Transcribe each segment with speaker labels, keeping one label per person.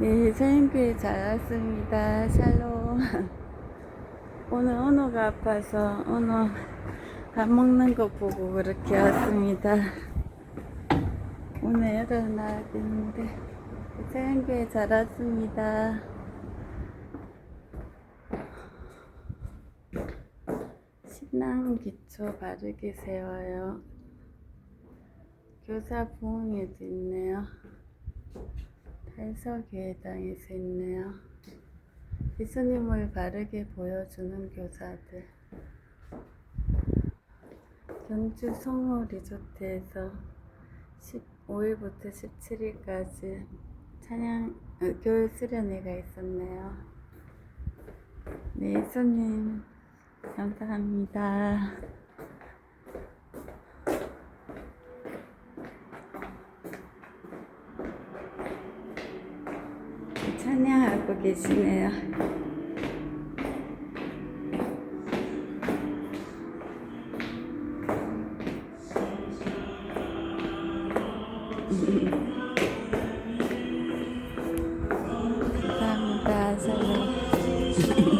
Speaker 1: 네, 서인교회 잘 왔습니다. 샬롬. 오늘 언어가 아파서 언어 밥 먹는 거 보고 그렇게 왔습니다. 오늘 애들 나왔는데 서인교회 잘 왔습니다. 신앙 기초 바르게 세워요. 교사 부흥회도 있네요. 달서교회당에서 있네요. 예수님을 바르게 보여주는 교사들. 경주 성호 리조트에서 15일부터 17일까지 찬양, 어, 교회 수련회가 있었네요. 네, 예수님, 감사합니다. 찬양하고 계시네요. 감사합니다.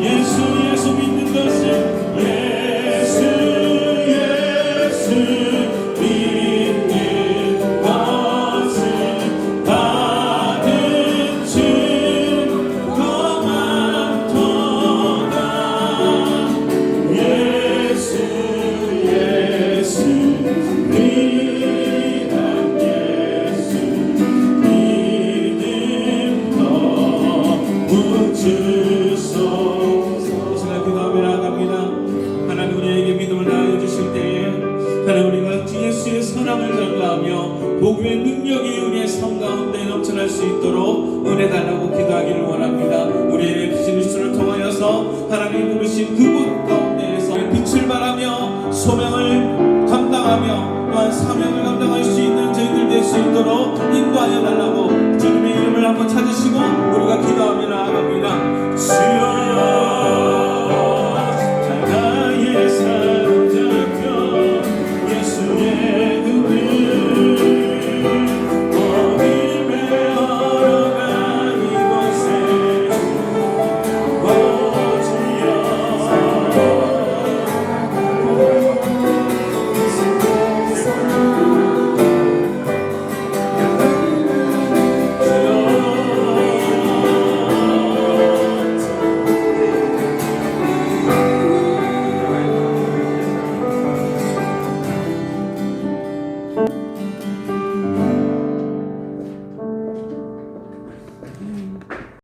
Speaker 2: 예수 예수 믿는 것은 전가하며 복음의 능력이 우리의 삶 가운데 넘쳐날 수 있도록 은혜 달라고 기도하기를 원합니다. 우리의 비즈니스를 통하여서 하나님 부르신 그곳 가운데에서 빛을 발하며 소명을 감당하며 또한 사명을 감당할 수 있는 저희들 될 수 있도록 인도하여 달라고 주님의 이름을 한번 찾으시고 우리가 기도하며 나아갑니다. 주여